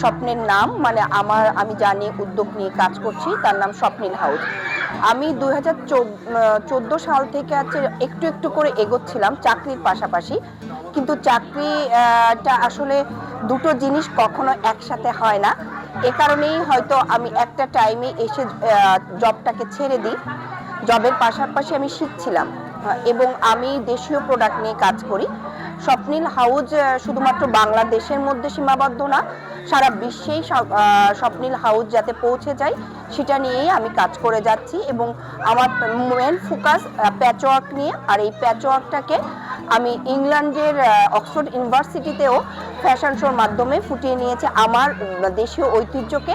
স্বপ্নের নাম মানে আমার, আমি জানি উদ্যোগ নিয়ে কাজ করছি, তার নাম স্বপ্নিল হাউস। আমি দুই হাজার চোদ্দ সাল থেকে আছে, একটু একটু করে এগোচ্ছিলাম চাকরির পাশাপাশি। কিন্তু চাকরিটা আসলে দুটো জিনিস কখনো একসাথে হয় না। এ কারণেই হয়তো আমি একটা টাইমে এসে জবটাকে ছেড়ে দিই। জবের পাশাপাশি আমি শিখছিলাম। এবং আমি দেশীয় প্রোডাক্ট নিয়ে কাজ করি। স্বপ্নিল হাউজ শুধুমাত্র বাংলাদেশের মধ্যে সীমাবদ্ধ না, সারা বিশ্বেই সব- স্বপ্নিল হাউজ যাতে পৌঁছে যায়, সেটা নিয়েই আমি কাজ করে যাচ্ছি এবং আমার মেন ফোকাস প্যাচওয়ার্ক নিয়ে। আর এই প্যাচওয়ার্কটাকে আমি ইংল্যান্ডের অক্সফোর্ড ইউনিভার্সিটিতেও ফ্যাশন শোর মাধ্যমে ফুটিয়ে নিয়েছে। আমার দেশীয় ঐতিহ্যকে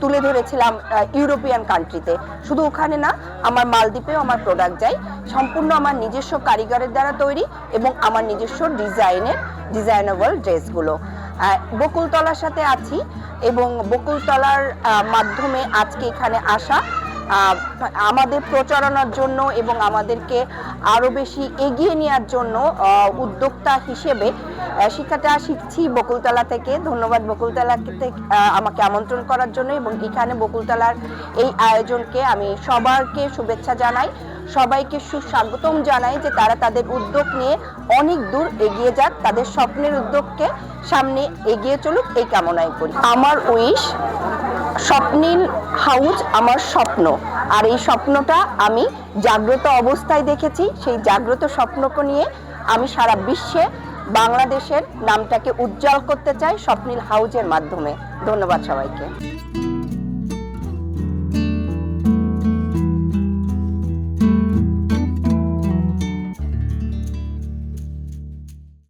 তুলে ধরেছিলাম ইউরোপিয়ান কান্ট্রিতে। শুধু ওখানে না, আমার মালদ্বীপেও আমার প্রোডাক্ট যায়। সম্পূর্ণ আমার নিজস্ব কারিগরের দ্বারা তৈরি এবং আমার নিজস্ব ডিজাইনের ডিজাইনেবল ড্রেসগুলো। বকুলতলার সাথে আছি এবং বকুলতলার মাধ্যমে আজকে এখানে আসা আমাদের প্রচারণার জন্য এবং আমাদেরকে আরও বেশি এগিয়ে নেওয়ার জন্য উদ্যোক্তা হিসেবে শিক্ষাটা শিখছি বকুলতলা থেকে। ধন্যবাদ বকুলতলা থেকে আমাকে আমন্ত্রণ করার জন্য এবং এখানে বকুলতলার এই আয়োজনকে আমি সবারকে শুভেচ্ছা জানাই। সবাইকে সুস্বাগতম জানাই যে তারা তাদের উদ্যোগ নিয়ে অনেক দূর এগিয়ে যাক, তাদের স্বপ্নের উদ্যোগকে সামনে এগিয়ে চলুক, এই কামনাই করি। আমার উইশ, স্বপ্নীল হাউজ আমার স্বপ্ন। আর এই স্বপ্নটা আমি জাগ্রত অবস্থায় দেখেছি, সেই জাগ্রত স্বপ্নকে নিয়ে আমি সারা বিশ্বে বাংলাদেশের নামটাকে উজ্জ্বল করতে চাই স্বপ্নিল হাউজের মাধ্যমে। ধন্যবাদ সবাইকে।